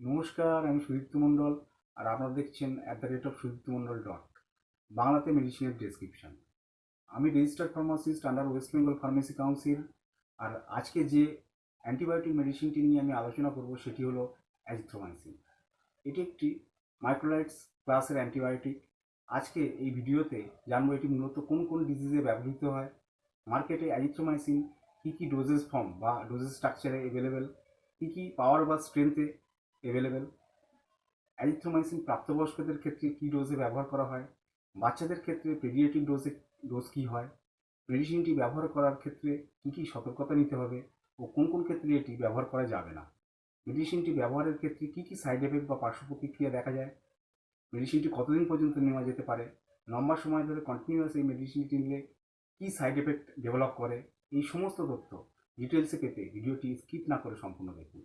নমস্কার, আমি সুদীপ্ত মণ্ডল আর আপনারা দেখছেন at the rate of Sudipta Mondal dot বাংলাতে মেডিসিনের ডেসক্রিপশন আমি registered pharmacist under West Bengal pharmacy council আর আজকে যে অ্যান্টিবায়োটিক মেডিসিনটি নিয়ে আমি আলোচনা করব সেটি হলো অ্যাজিথ্রোমাইসিন এটি একটি মাইক্রোলাইটস ক্লাসের অ্যান্টিবায়োটিক আজকে এই ভিডিওতে জানব এটি মূলত কোন কোন ডিজিজে ব্যবহৃত হয় মার্কেটে অ্যাজিথ্রোমাইসিন কী কী ডোজেস ফর্ম বা ডোজেস স্ট্রাকচারে অ্যাভেলেবেল কী কী পাওয়ার বা স্ট্রেংথে অ্যাভেলেবেল অ্যাজিথ্রোমাইসিন প্রাপ্তবয়স্কদের ক্ষেত্রে কী ডোজে ব্যবহার করা হয়? বাচ্চাদের ক্ষেত্রে পেডিয়াট্রিক ডোজে ডোজ কী হয়? মেডিসিনটি ব্যবহার করার ক্ষেত্রে কী কী সতর্কতা নিতে হবে? ও কোন কোন ক্ষেত্রে এটি ব্যবহার করা যাবে না? মেডিসিনটি ব্যবহারের ক্ষেত্রে কী কী সাইড এফেক্ট বা পার্শ্ব প্রতিক্রিয়া দেখা যায়? মেডিসিনটি কতদিন পর্যন্ত নেওয়া যেতে পারে? লম্বা সময় ধরে কন্টিনিউয়াস এই মেডিসিনটি নিলে কী সাইড এফেক্ট ডেভেলপ করে? এই সমস্ত তথ্য ডিটেলসে পেতে ভিডিওটি স্কিপ না করে সম্পূর্ণ দেখুন।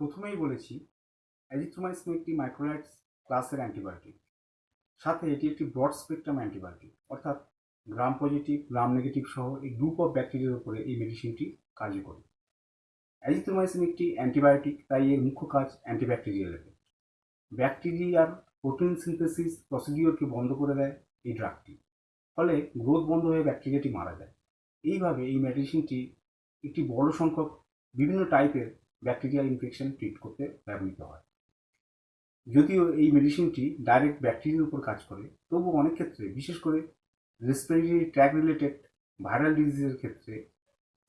প্রথমেই বলেছি অ্যাজিথ্রোমাইসিন একটি মাইক্রোলাইটস ক্লাসের অ্যান্টিবায়োটিক সাথে এটি একটি ব্রড স্পেকট্রাম অ্যান্টিবায়োটিক অর্থাৎ গ্রাম পজিটিভ গ্রাম নেগেটিভ সহ এই গ্রুপ অফ ব্যাকটেরিয়ার উপরে এই মেডিসিনটি কার্যকরী। অ্যাজিথ্রোমাইসিন একটি অ্যান্টিবায়োটিক তাই এর মুখ্য কাজ অ্যান্টিব্যাকটেরিয়াল এফেক্ট ব্যাকটেরিয়ার প্রোটিন সিনথেসিস প্রসিডিওরকে বন্ধ করে দেয় এই ড্রাগটি ফলে গ্রোথ বন্ধ হয়ে ব্যাকটেরিয়াটি মারা যায়। এইভাবে এই মেডিসিনটি একটি বড় সংখ্যক বিভিন্ন টাইপের ব্যাকটেরিয়াল ইনফেকশন ট্রিট করতে ব্যবহৃত হয়। যদিও এই মেডিসিনটি ডাইরেক্ট ব্যাকটেরিয়ার উপর কাজ করে তবু অনেক ক্ষেত্রে, বিশেষ করে রেসপিরেটরি ট্র্যাক রিলেটেড ভাইরাল ডিজিজের ক্ষেত্রে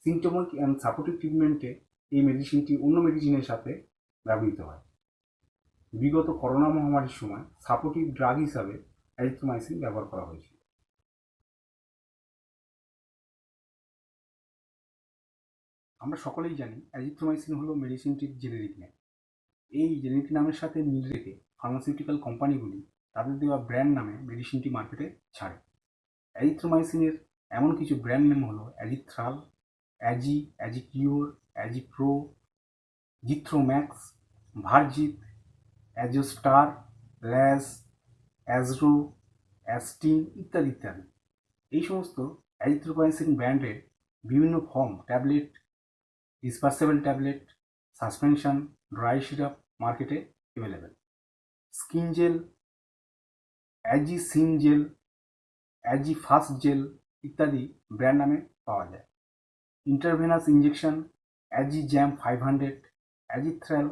সিমটমিক অ্যান্ড সাপোর্টিভ ট্রিটমেন্টে এই মেডিসিনটি অন্য মেডিসিনের সাথে ব্যবহৃত হয়। বিগত করোনা মহামারীর সময় সাপোর্টিভ ড্রাগ হিসাবে অ্যাজিথ্রোমাইসিন ব্যবহার করা হয়েছিল আমরা সকলেই জানি অ্যাজিথ্রোমাইসিন হলো মেডিসিনটির জেনেরিক নেম এই জেনেরিক নামের সাথে মিল রেখে ফার্মাসিউটিক্যাল কোম্পানিগুলি তাদের দেওয়া ব্র্যান্ড নামে মেডিসিনটি মার্কেটে ছাড়ে। অ্যাজিথ্রোমাইসিনের এমন কিছু ব্র্যান্ড নেম হলো অ্যাজিথ্রাল অ্যাজি অ্যাজিকিউর অ্যাজিপ্রো জিথ্রোম্যাক্স ভার্জিত অ্যাজোস্টার ল্যাস অ্যাজরো অ্যাস্টিন ইত্যাদি ইত্যাদি। এই সমস্ত অ্যাজিথ্রোমাইসিন ব্র্যান্ডের বিভিন্ন form tablet dispersible tablet suspension dry syrup মার্কেটে available skin gel Azisin gel Azifast gel ইত্যাদি ব্র্যান্ড নামে পাওয়া যায়। Intravenous injection Azijam five hundred Azithral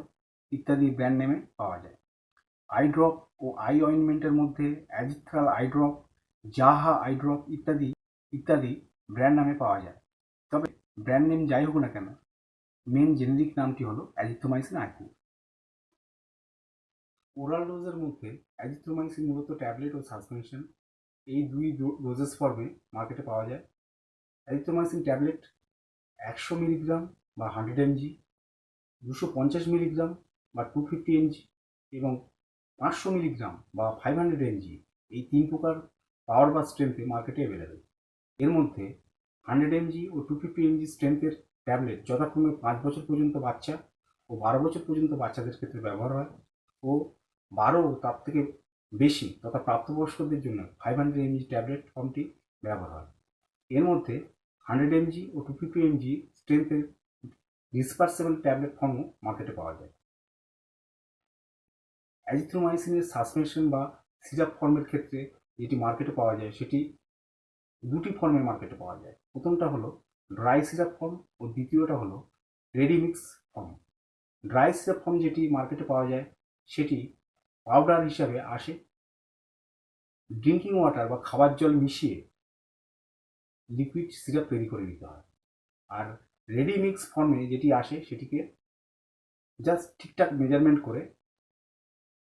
ইত্যাদি ব্র্যান্ড নেমে পাওয়া যায়। আই ড্রপ ও আই অয়েনমেন্টের মধ্যে অ্যাজিথ্রাল আই ড্রপ জাহা আই ড্রপ ইত্যাদি ইত্যাদি ব্র্যান্ড নামে পাওয়া যায়। তবে ব্র্যান্ড নেম যাই হোক না কেন মেন জেনেরিক নামটি হলো অ্যাজিথ্রোমাইসিন আইকু ওরাল ডোজের মধ্যে অ্যাজিথ্রোমাইসিন মূলত ট্যাবলেট ও সাসপেনশন এই দুই ডোজেস ফর্মে মার্কেটে পাওয়া যায়। অ্যাজিথ্রোমাইসিন ট্যাবলেট একশো মিলিগ্রাম বা হান্ড্রেড এমজি দুশো পঞ্চাশ মিলিগ্রাম বা টু ফিফটি এমজি এবং পাঁচশো মিলিগ্রাম বা ফাইভ হান্ড্রেড এমজি এই তিন প্রকার পাওয়ার বা স্ট্রেংথে মার্কেটে অ্যাভেলেবেল এর মধ্যে হান্ড্রেড এমজি ও টু ফিফটি এমজি স্ট্রেংথের ট্যাবলেট যথাক্রমে পাঁচ বছর পর্যন্ত বাচ্চা ও বারো বছর পর্যন্ত বাচ্চাদের ক্ষেত্রে ব্যবহার হয় ও বারো তার থেকে বেশি তথা প্রাপ্তবয়স্কদের জন্য ফাইভ হান্ড্রেড এমজি ট্যাবলেট ফর্মটি ব্যবহার হয়। এর মধ্যে হান্ড্রেড এমজি ও টু ফিফটি এমজি স্ট্রেংথের ডিসপার্সেবল ট্যাবলেট ফর্মও মার্কেটে পাওয়া যায়। অ্যাজিথ্রোমাইসিনের সাসপেনশন বা সিরাপ ফর্মের ক্ষেত্রে যেটি মার্কেটে পাওয়া যায় সেটি দুটি ফর্মের মার্কেটে পাওয়া যায়। প্রথমটা হলো ড্রাই সিরাপ ফর্ম ও দ্বিতীয়টা হলো ready mix form dry syrup form যেটি মার্কেটে পাওয়া যায়, সেটি পাউডার হিসাবে আসে। ড্রিঙ্কিং ওয়াটার বা খাবার জল মিশিয়ে লিকুইড সিরাপ তৈরি করে নিতে হয়। আর রেডি মিক্স ফর্মে যেটি আসে, সেটিকে জাস্ট ঠিকঠাক মেজারমেন্ট করে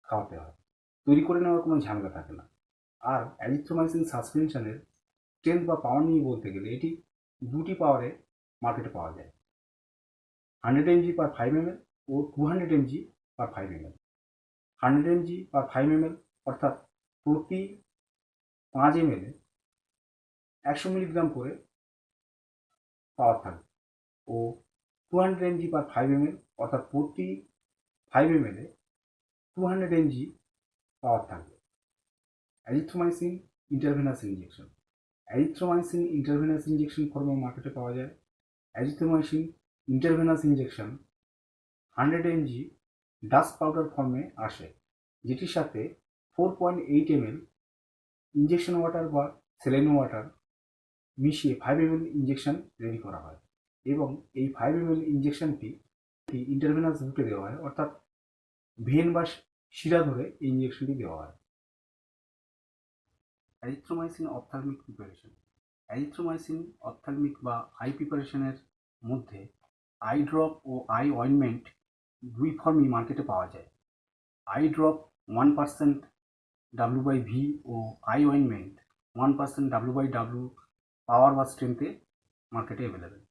খাওয়াতে হয়। তৈরি করে নেওয়ার কোনো ঝামেলা থাকে না। আর অ্যাজিথ্রোমাইসিন সাসপেনশনের স্ট্রেংথ বা পাওয়ার নিয়ে বলতে গেলে এটি দুটি পাওয়ারে মার্কেটে পাওয়া যায়। Hundred MG per five M ও two hundred MG per five M hundred MG per five M অর্থাৎ প্রতি পাঁচ এম এল একশো মিলিগ্রাম করে পাওয়ার থাকবে। ও two hundred MG per five M অর্থাৎ প্রতি ফাইভ এম এলে টু হান্ড্রেড এমজি পাওয়ার থাকবে। Azithromycin intravenous injection azithromycin intravenous injection ফর্মে মার্কেটে পাওয়া যায়। Azithromycin intravenous injection hundred MG dust powder ফর্মে আসে, যেটির সাথে four point eight ML injection water বা সেলেন ওয়াটার মিশিয়ে ফাইভ এমএল ইঞ্জেকশন রেডি করা হয় এবং এই ফাইভ এমএল ইঞ্জেকশনটি ইন্টারভেনাস রুটে দেওয়া হয়, অর্থাৎ ভেন বা শিরা ধরে এই ইঞ্জেকশনটি দেওয়া হয়। Azithromycin ophthalmic preparation erythromycin ophthalmic বা আই প্রিপারেশনের মধ্যে আই ড্রপ ও আই অয়েনমেন্ট দুই ফর্মই মার্কেটে পাওয়া যায়। Eye drop one percent W by V O eye ointment one percent W by W power বা স্ট্রেংথে মার্কেটে অ্যাভেলেবেল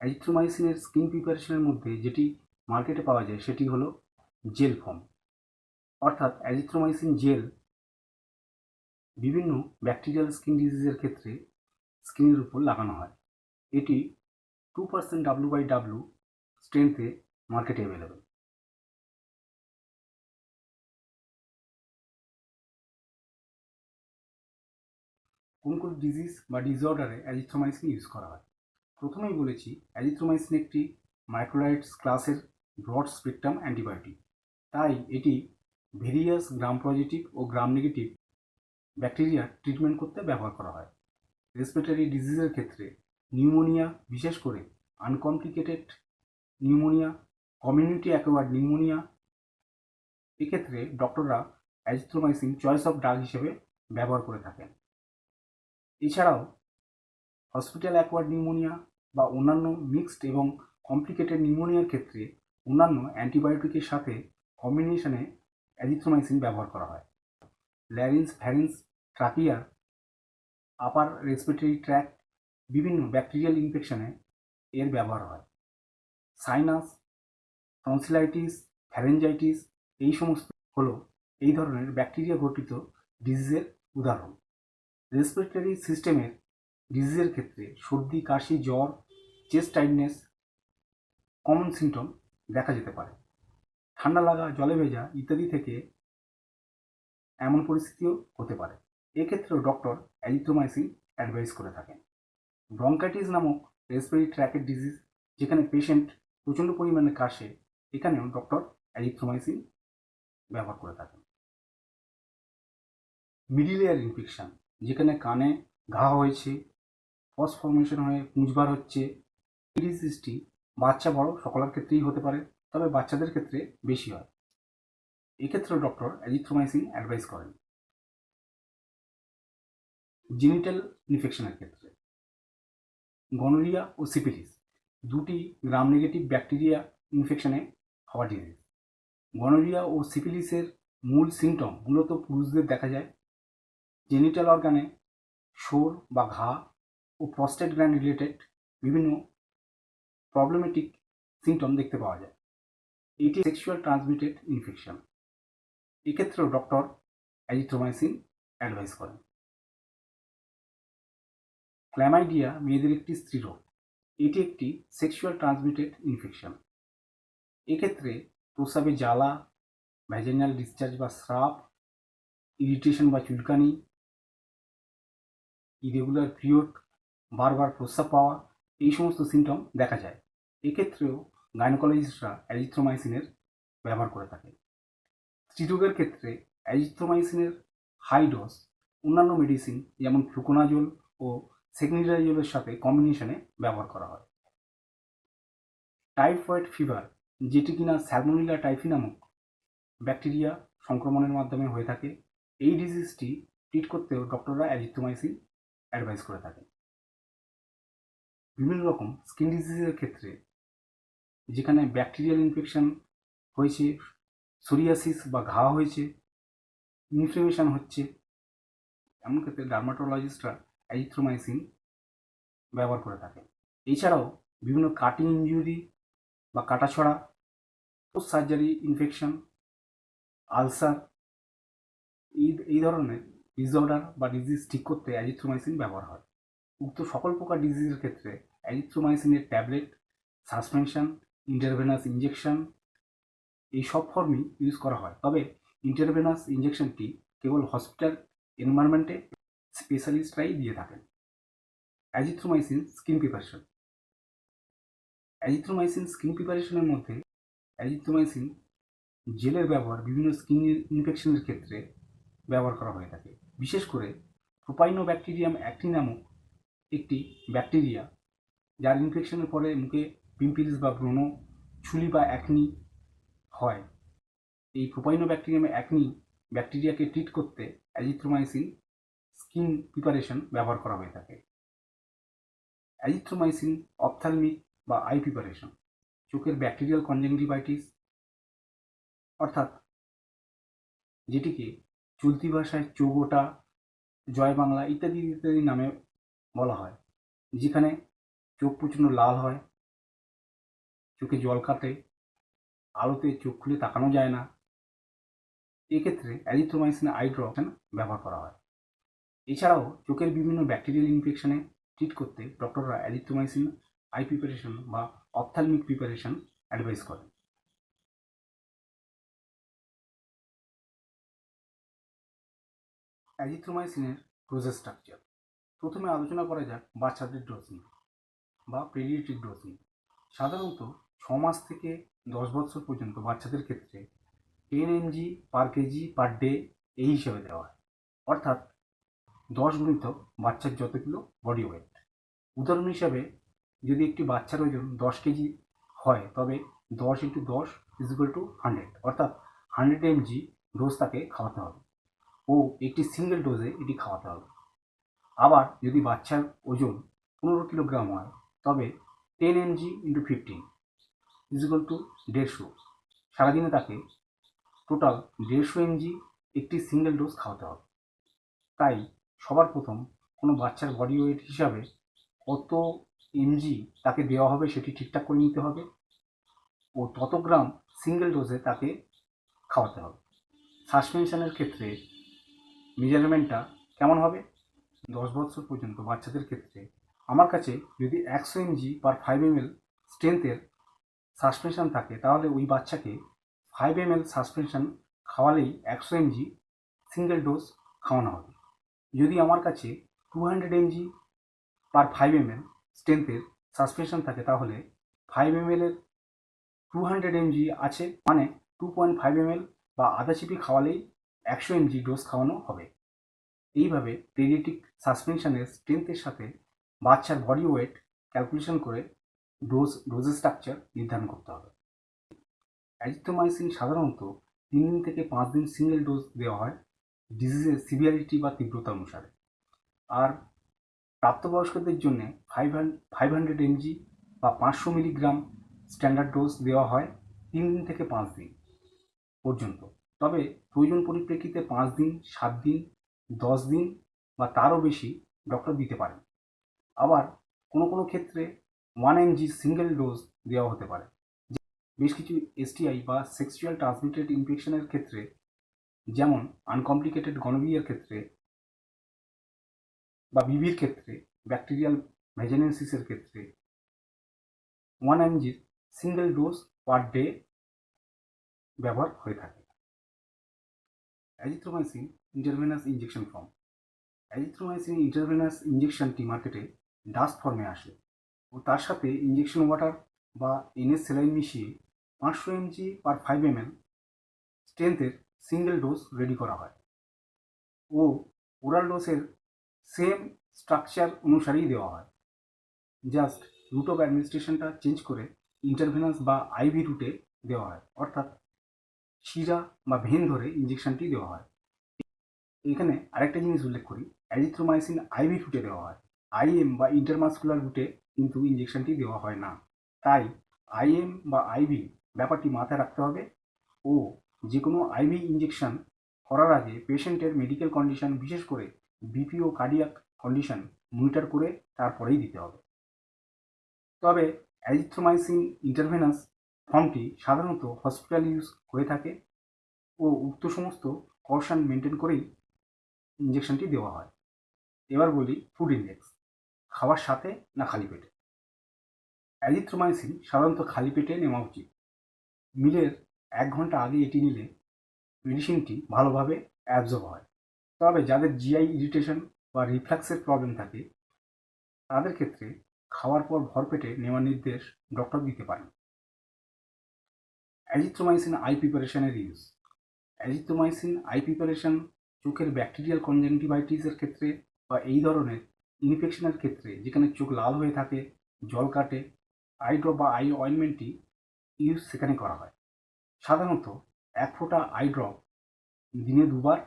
অ্যাজিথ্রোমাইসিনের স্কিন প্রিপারেশনের মধ্যে যেটি মার্কেটে পাওয়া যায় সেটি হলো জেল ফর্ম অর্থাৎ অ্যাজিথ্রোমাইসিন জেল বিভিন্ন ব্যাকটেরিয়াল স্কিন ডিজিজের ক্ষেত্রে স্কিনের উপর লাগানো হয়। এটি two percent W by W স্ট্রেংথে মার্কেটে অ্যাভেলেবেল কোন কোন ডিজিজ বা ডিসঅর্ডারে অ্যাজিথ্রোমাইসিন ইউজ করা হয়? প্রথমেই বলেছি অ্যাজিথ্রোমাইসিন একটি মাইক্রোলাইটস ক্লাসের ব্রড স্পেকট্রাম অ্যান্টিবায়োটিক তাই এটি ভেরিয়াস গ্রাম পজিটিভ ও গ্রাম নেগেটিভ ব্যাকটেরিয়া ট্রিটমেন্ট করতে ব্যবহার করা হয়। রেসপিরেটরি ডিজিজের ক্ষেত্রে নিউমোনিয়া বিশেষ করে uncomplicated pneumonia community acquired pneumonia এক্ষেত্রে ডক্টররা অ্যাজিথ্রোমাইসিন চয়েস অফ ড্রাগ হিসেবে ব্যবহার করে থাকেন। এছাড়াও হসপিটাল অ্যাকোয়ার্ড নিউমোনিয়া বা অন্যান্য মিক্সড এবং কমপ্লিকেটেড নিউমোনিয়ার ক্ষেত্রে অন্যান্য অ্যান্টিবায়োটিকের সাথে কম্বিনেশনে অ্যাজিথ্রোমাইসিন ব্যবহার করা হয়। Larynx pharynx trachea upper respiratory tract বিভিন্ন ব্যাকটেরিয়াল ইনফেকশনে এর ব্যবহার হয়। সাইনাস টনসিলাইটিস ফ্যারেঞ্জাইটিস এই সমস্ত হলো এই ধরনের ব্যাকটেরিয়া ঘটিত ডিজিজের উদাহরণ। রেসপিরেটরি সিস্টেমের ডিজিজের ক্ষেত্রে সর্দি, কাশি, জ্বর চেস্ট টাইটনেস কমন সিমটম দেখা যেতে পারে। ঠান্ডা লাগা, জলে ভেজা ইত্যাদি থেকে এমন পরিস্থিতিও হতে পারে। এক্ষেত্রেও ডক্টর অ্যাজিথ্রোমাইসিন অ্যাডভাইস করে থাকেন। ব্রঙ্কাইটিস নামক রেসপিরেটরি ট্র্যাকের ডিজিজ যেখানে পেশেন্ট প্রচণ্ড পরিমাণে কাশে, এখানেও ডক্টর অ্যাজিথ্রোমাইসিন ব্যবহার করে থাকেন। মিডিল এয়ার ইনফেকশন যেখানে কানে ঘা হয়েছে ফস ফর্মেশন হয়ে পুঁজবার হচ্ছে ডিজিজটি বাচ্চা বড় সকলের ক্ষেত্রেই হতে পারে, তবে বাচ্চাদের ক্ষেত্রে বেশি হয়। এক্ষেত্রে ডক্টর অ্যাজিথ্রোমাইসিন অ্যাডভাইস করেন। জেনিটাল ইনফেকশনের ক্ষেত্রে। গনোরিয়া ও সিপিলিস দুটি গ্রাম নেগেটিভ ব্যাকটেরিয়া ইনফেকশনে হওয়া ডিজিজ গনোরিয়া ও সিপিলিসের মূল সিমটম মূলত পুরুষদের দেখা যায় জেনিটাল অর্গানে শোর বা ঘা ও প্রস্টেট গ্ল্যান্ড রিলেটেড বিভিন্ন প্রবলেমেটিক সিমটম দেখতে পাওয়া যায়। এটি সেক্সুয়াল ট্রান্সমিটেড ইনফেকশন এক্ষেত্রেও ডক্টর অ্যাজিথ্রোমাইসিন অ্যাডভাইস করেন। ক্ল্যামাইডিয়া মেয়েদের একটি স্ত্রীরোগ। এটি একটি সেক্সুয়াল ট্রান্সমিটেড ইনফেকশন এক্ষেত্রে প্রস্রাবে জ্বালা ভ্যাজেনাল ডিসচার্জ বা স্রাব ইরিটেশন বা চুলকানি ইরেগুলার পিরিয়ড বারবার প্রস্রাব পাওয়া, এই সমস্ত সিমটম দেখা যায়। এক্ষেত্রেও গাইনোকোলজিস্টরা অ্যাজিথ্রোমাইসিনের ব্যবহার করে থাকে স্ত্রীরোগের ক্ষেত্রে অ্যাজিথ্রোমাইসিনের হাই ডোজ অন্যান্য মেডিসিন যেমন ফ্লুকোনাজোল ও সেগনিডাইজোলের সাথে কম্বিনেশনে ব্যবহার করা হয়। টাইফয়েড ফিভার যেটি কিনা স্যালমোনিলা টাইফি নামক ব্যাকটেরিয়া সংক্রমণের মাধ্যমে হয়ে থাকে, এই ডিজিজটি ট্রিট করতেও ডক্টররা অ্যাজিথ্রোমাইসিন অ্যাডভাইস করে থাকেন। বিভিন্ন রকম স্কিন ডিজিজের ক্ষেত্রে, যেখানে ব্যাকটেরিয়াল ইনফেকশন হয়েছে সোরিয়াসিস বা ঘা হয়েছে ইনফ্লেমেশন হচ্ছে, এমন ক্ষেত্রে ডার্মাটোলজিস্টরা অ্যাজিথ্রোমাইসিন ব্যবহার করে থাকে। এছাড়াও বিভিন্ন কাটিং ইঞ্জুরি বা কাটাছড়া, পোস্ট সার্জারি ইনফেকশন আলসার এই এই ধরনের ডিসঅর্ডার বা ডিজিজ ঠিক করতে অ্যাজিথ্রোমাইসিন ব্যবহার হয়। উক্ত সকল প্রকার ডিজিজের ক্ষেত্রে অ্যাজিথ্রোমাইসিনের ট্যাবলেট সাসপেনশন ইন্টারভেনাস ইঞ্জেকশন এই সব ফর্মই ইউজ করা হয়। তবে ইন্টারভেনাস ইঞ্জেকশনটি কেবল হসপিটাল এনভায়রনমেন্টে স্পেশালিস্টরাই দিয়ে থাকেন। Azithromycin skin preparation azithromycin skin প্রিপারেশনের মধ্যে অ্যাজিথ্রোমাইসিন জেলের ব্যবহার বিভিন্ন স্কিন ইনফেকশনের ক্ষেত্রে ব্যবহার করা হয়ে থাকে। বিশেষ করে প্রোপাইনো ব্যাকটেরিয়াম অ্যাক্টি নামক একটি ব্যাকটেরিয়া যার ইনফেকশনের পরে মুখে পিম্পলস বা ব্রণ ছুলি বা অ্যাকনি হয়। এই প্রোপাইনো ব্যাকটেরিয়াম অ্যাকনি ব্যাকটেরিয়াকে ট্রিট করতে অ্যাজিথ্রোমাইসিন স্কিন প্রিপারেশন ব্যবহার করা হয়ে থাকে। অ্যাজিথ্রোমাইসিন অপথ্যালমিক বা আই প্রিপারেশন চোখের ব্যাকটেরিয়াল কনজেংটিভাইটিস অর্থাৎ যেটিকে চলতি ভাষায় চৌগোটা জয় বাংলা ইত্যাদি ইত্যাদি নামে বলা হয়, যেখানে চোখ প্রচণ্ড লাল হয়, চোখে জল কাটে, আলোতে চোখ খুলে তাকানো যায় না। এক্ষেত্রে অ্যাজিথ্রোমাইসিন আই ব্যবহার করা হয়। এছাড়াও চোখের বিভিন্ন ব্যাকটেরিয়াল ইনফেকশনে ট্রিট করতে ডক্টররা অ্যাজিথ্রোমাইসিন আই প্রিপারেশন বা অপথ্যালমিক প্রিপারেশন অ্যাডভাইস করেন। অ্যাজিথ্রোমাইসিনের ডোজের স্ট্রাকচার প্রথমে আলোচনা করা যাক বাচ্চাদের ডোজ নিয়ে বা পেডিয়াট্রিক ডোজ নিয়ে। সাধারণত ছ মাস থেকে দশ বছর পর্যন্ত বাচ্চাদের ক্ষেত্রে ten MG per KG per day এই হিসেবে দেওয়া হয়। অর্থাৎ দশ গুণিতক বাচ্চার যত কিলো বডি ওয়েট উদাহরণ হিসাবে যদি একটি বাচ্চার ওজন দশ কেজি হয়, তবে দশ ইন্টু দশ ইজ ইজিক্যাল টু হান্ড্রেড অর্থাৎ হান্ড্রেড এমজি ডোজ তাকে খাওয়াতে হবে ও একটি সিঙ্গেল ডোজে এটি খাওয়াতে হবে। আবার যদি বাচ্চার ওজন পনেরো কিলোগ্রাম হয়, তবে ten MG into fifteen is equal to দেড়শো। সারাদিনে তাকে টোটাল দেড়শো এমজি একটি সিঙ্গেল ডোজ খাওয়াতে হবে। তাই সবার প্রথম কোনো বাচ্চার বডি ওয়েট হিসাবে কত এমজি তাকে দেওয়া হবে সেটি ঠিকঠাক করে নিতে হবে ও তত গ্রাম সিঙ্গেল ডোজে তাকে খাওয়াতে হবে। সাসপেনশনের ক্ষেত্রে মেজারমেন্টটা কেমন হবে? দশ বছর পর্যন্ত বাচ্চাদের ক্ষেত্রে আমার কাছে যদি একশো MG per five M L স্ট্রেংথের suspension থাকে তাহলে ওই বাচ্চাকে ফাইভ এম এল সাসপেনশন খাওয়ালেই একশো এমজি সিঙ্গেল ডোজ খাওয়ানো হবে। যদি আমার কাছে two hundred MG per five M L স্ট্রেংথের suspension থাকে, তাহলে ফাইভ এম এর টু হান্ড্রেড এমজি আছে মানে two point five M L বা আধা চিপি খাওয়ালেই একশো এমজি ডোজ খাওয়ানো হবে। এইভাবে পেডিয়াট্রিক সাসপেনশনের স্ট্রেংথের সাথে বাচ্চার বডি ওয়েট ক্যালকুলেশন করে ডোজ ডোজের স্ট্রাকচার নির্ধারণ করতে হবে। অ্যাজিথ্রোমাইসিন সাধারণত তিন দিন থেকে পাঁচ দিন সিঙ্গেল ডোজ দেওয়া হয়। ডিজিজের সিভিয়ারিটি বা তীব্রতা অনুসারে। আর প্রাপ্তবয়স্কদের জন্য ফাইভ ফাইভ হান্ড্রেড এমজি বা পাঁচশো মিলিগ্রাম স্ট্যান্ডার্ড ডোজ দেওয়া হয় তিন দিন থেকে পাঁচ দিন পর্যন্ত। তবে প্রয়োজন পরিপ্রেক্ষিতে পাঁচ দিন, সাত দিন, দশ দিন বা তারও বেশি ডক্টর দিতে পারেন। আবার কোনো কোনো ক্ষেত্রে ওয়ান এমজি সিঙ্গেল ডোজ দেওয়া হতে পারে। বেশ কিছু এসটিআই বা সেক্সুয়াল ট্রান্সমিটেড ইনফেকশনের ক্ষেত্রে যেমন আনকমপ্লিকেটেড গনোভিয়ার ক্ষেত্রে বা বিবির ক্ষেত্রে ব্যাকটেরিয়াল ভেজেনেন্সিসের ক্ষেত্রে ওয়ান এমজির সিঙ্গেল ডোজ পার ডে ব্যবহার হয়ে থাকে। Azithromycin intravenous injection form azithromycin intravenous ইঞ্জেকশনটি মার্কেটে ডাস্ট ফর্মে আসে ও তার সাথে ইঞ্জেকশন ওয়াটার বা এনএস সেলাইন মিশিয়ে পাঁচশো MG per five M L স্ট্রেংথের single dose ready করা হয়। ও ওরাল ডোজের সেম স্ট্রাকচার অনুসারেই দেওয়া হয়। জাস্ট রুট অফ অ্যাডমিনিস্ট্রেশনটা চেঞ্জ করে ইন্টারভেনাস বা আইভি রুটে দেওয়া হয়। অর্থাৎ শিরা বা ভেন ধরে ইঞ্জেকশনটি দেওয়া হয়। এখানে আরেকটা জিনিস উল্লেখ করি অ্যাজিথ্রোমাইসিন আইভি রুটে দেওয়া হয়। আইএম বা ইন্টারমাসকুলার রুটে কিন্তু ইঞ্জেকশনটি দেওয়া হয় না। তাই আইএম বা আইভি ব্যাপারটি মাথায় রাখতে হবে। ও যে কোনো আইভি ইঞ্জেকশন করার আগে পেশেন্টের মেডিকেল কন্ডিশন বিশেষ করে বিপি ও কার্ডিয়াক কন্ডিশন মনিটর করে তারপরেই দিতে হবে। তবে অ্যাজিথ্রোমাইসিন ইন্টারভেনাস ফর্মটি সাধারণত হসপিটাল ইউজ হয়ে থাকে ও উক্ত সমস্ত কশন মেনটেন করেই ইঞ্জেকশনটি দেওয়া হয়। এবার বলি ফুড ইন্ডেক্স খাওয়ার সাথে না খালি পেটে? অ্যাজিথ্রোমাইসিন সাধারণত খালি পেটে নেওয়া উচিত। মিলের এক ঘণ্টা আগে এটি নিলে মেডিসিনটি ভালোভাবে অ্যাবজর্ব হয়। তবে যাদের জিআই ইরিটেশন বা রিফ্ল্যাক্সের প্রবলেম থাকে, তাদের ক্ষেত্রে খাওয়ার পর ভরপেটে নেওয়ার নির্দেশ ডক্টর দিতে পারেন। অ্যাজিথ্রোমাইসিন আই প্রিপারেশনের ইউজ অ্যাজিথ্রোমাইসিন আই প্রিপারেশন চোখের ব্যাকটেরিয়াল কনজাংটিভাইটিসের ক্ষেত্রে বা এই ধরনের ইনফেকশনের ক্ষেত্রে যেখানে চোখ লাল হয়ে থাকে, জল কাটে আই ড্রপ বা আই অয়েনমেন্টটি ইউজ সেখানে করা হয়। সাধারণত এক ফোঁটা আই ড্রপ দিনে দুবার,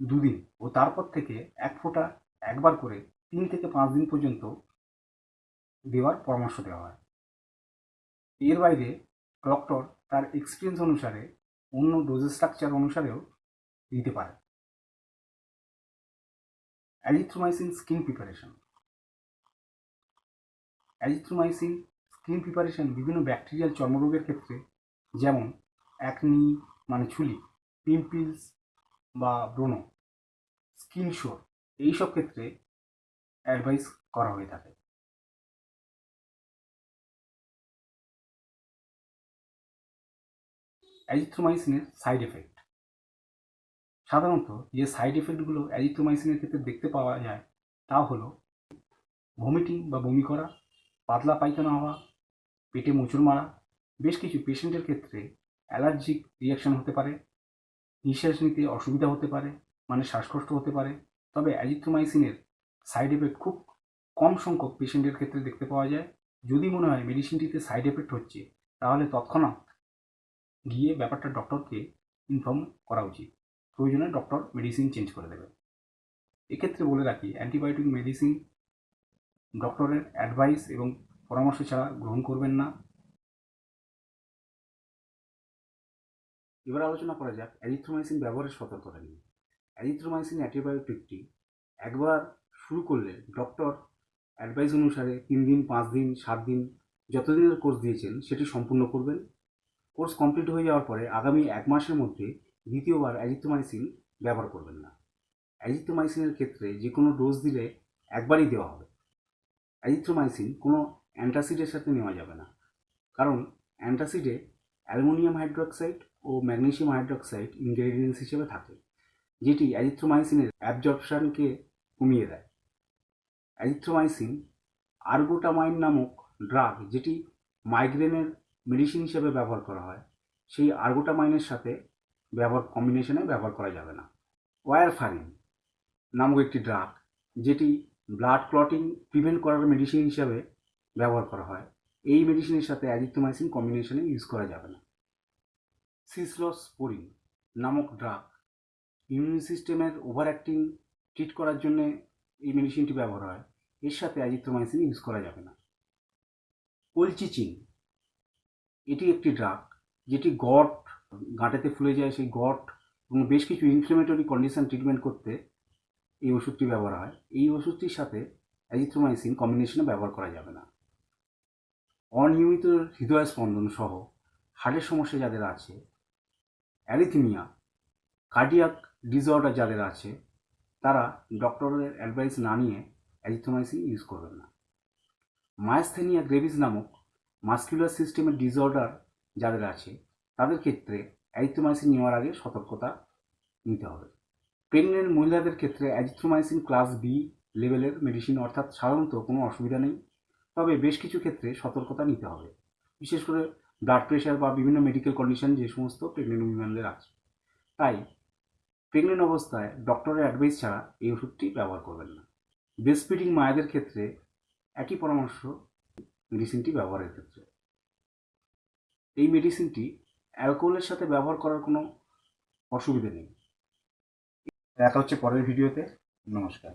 দুদিন ও তারপর থেকে এক ফোঁটা একবার করে তিন থেকে পাঁচ দিন পর্যন্ত দেওয়ার পরামর্শ দেওয়া হয়। এর বাইরে ডক্টর তার এক্সপিরিয়েন্স অনুসারে অন্য ডোজেস স্ট্রাকচার অনুসারেও দিতে পারে azithromycin skin preparation azithromycin skin preparation বিভিন্ন ব্যাকটেরিয়াল চর্মরোগের ক্ষেত্রে যেমন অ্যাকনি মানে ছুলি পিম্পলস বা ব্রণ স্কিন শোর এইসব ক্ষেত্রে অ্যাডভাইস করা হয়ে থাকে। অ্যাজিথ্রোমাইসিনের সাইড এফেক্ট সাধারণত যে সাইড এফেক্টগুলো অ্যাজিথ্রোমাইসিনের ক্ষেত্রে দেখতে পাওয়া যায়, তা হলো ভমিটিং বা বমি করা, পাতলা পায়খানা হওয়া, পেটে মোচড় মারা, বেশ কিছু পেশেন্টের ক্ষেত্রে অ্যালার্জিক রিয়াকশন হতে পারে, নিঃশ্বাস নিতে অসুবিধা হতে পারে মানে শ্বাসকষ্ট হতে পারে। তবে অ্যাজিথ্রোমাইসিনের সাইড এফেক্ট খুব কম সংখ্যক পেশেন্টের ক্ষেত্রে দেখতে পাওয়া যায়। যদি মনে হয় মেডিসিনটিতে সাইড এফেক্ট হচ্ছে, তাহলে তৎক্ষণাৎ গিয়ে ব্যাপারটা ডক্টরকে ইনফর্ম করা উচিত। প্রয়োজনে ডক্টর মেডিসিন চেঞ্জ করে দেবে এক্ষেত্রে বলে রাখি, অ্যান্টিবায়োটিক মেডিসিন ডক্টরের অ্যাডভাইস এবং পরামর্শ ছাড়া গ্রহণ করবেন না। এবার আলোচনা করা যাক অ্যাজিথ্রোমাইসিন ব্যবহারের সতর্কতা নিয়ে। অ্যাজিথ্রোমাইসিন অ্যান্টিবায়োটিকটি একবার শুরু করলে ডক্টর অ্যাডভাইস অনুসারে তিন দিন, পাঁচ দিন, সাত দিন যতদিনের কোর্স দিয়েছেন সেটি সম্পূর্ণ করবেন। কোর্স কমপ্লিট হয়ে যাওয়ার পরে আগামী এক মাসের মধ্যে দ্বিতীয়বার অ্যাজিথ্রোমাইসিন ব্যবহার করবেন না। অ্যাজিথ্রোমাইসিনের ক্ষেত্রে যে কোনো ডোজ দিলে একবারই দেওয়া হবে। অ্যাজিথ্রোমাইসিন কোনো অ্যান্টাসিডের সাথে নেওয়া যাবে না। কারণ অ্যান্টাসিডে অ্যালুমিনিয়াম হাইড্রোক্সাইড ও ম্যাগনেসিয়াম হাইড্রোক্সাইড ইনগ্রেডিয়েন্টস হিসেবে থাকে, যেটি অ্যাজিথ্রোমাইসিনের অ্যাবজর্পশনকে কমিয়ে দেয়। অ্যাজিথ্রোমাইসিন আর্গোটামাইন নামক ড্রাগ যেটি মাইগ্রেনের মেডিসিন হিসেবে ব্যবহার করা হয়, সেই আর্গোটামাইনের সাথে ব্যবহার কম্বিনেশনে ব্যবহার করা যাবে না। ওয়ারফারিন নামক একটি ড্রাগ যেটি ব্লাড ক্লটিং প্রিভেন্ট করার মেডিসিন হিসাবে ব্যবহার করা হয়, এই মেডিসিনের সাথে অ্যাজিথ্রোমাইসিন কম্বিনেশনে ইউজ করা যাবে না। সিসলোস্পোরিন নামক ড্রাগ ইমিউন সিস্টেমের ওভার অ্যাক্টিং ট্রিট করার জন্য এই মেডিসিনটি ব্যবহার হয়। এর সাথে অ্যাজিথ্রোমাইসিন ইউজ করা যাবে না। কলচিচিন এটি একটি ড্রাগ যেটি গট গাঁটেতে ফুলে যায়, সেই গট এবং বেশ কিছু ইনফ্লেমেটরি কন্ডিশন ট্রিটমেন্ট করতে এই ওষুধটি ব্যবহার হয়। এই ওষুধটির সাথে অ্যাজিথ্রোমাইসিন কম্বিনেশনে ব্যবহার করা যাবে না। অনিয়মিত হৃদয় স্পন্দন সহ হার্টের সমস্যা যাদের আছে অ্যারিথমিয়া কার্ডিয়াক ডিসঅর্ডার যাদের আছে, তারা ডক্টরের অ্যাডভাইস না নিয়ে অ্যাজিথ্রোমাইসিন ইউজ করবেন না। মায়াস্থেনিয়া গ্রেভিস নামক মাস্কুলার সিস্টেমের ডিসঅর্ডার যাদের আছে, তাদের ক্ষেত্রে অ্যাজিথ্রোমাইসিন নেওয়ার আগে সতর্কতা নিতে হবে। প্রেগনেন্ট মহিলাদের ক্ষেত্রে অ্যাজিথ্রোমাইসিন ক্লাস বি লেভেলের মেডিসিন অর্থাৎ সাধারণত কোনো অসুবিধা নেই, তবে বেশ কিছু ক্ষেত্রে সতর্কতা নিতে হবে। বিশেষ করে ব্লাড প্রেশার বা বিভিন্ন মেডিকেল কন্ডিশন যে সমস্ত প্রেগনেন্ট উইমেনদের আছে। তাই প্রেগনেন্ট অবস্থায় ডক্টরের অ্যাডভাইস ছাড়া এই ওষুধটি ব্যবহার করবেন না। ব্রেস্ট ফিডিং মায়েদের ক্ষেত্রে একই পরামর্শ মেডিসিনটি ব্যবহারের ক্ষেত্রে। এই মেডিসিনটি অ্যালকোহলের সাথে ব্যবহার করার কোনো অসুবিধে নেই। দেখা হচ্ছে পরের ভিডিওতে নমস্কার।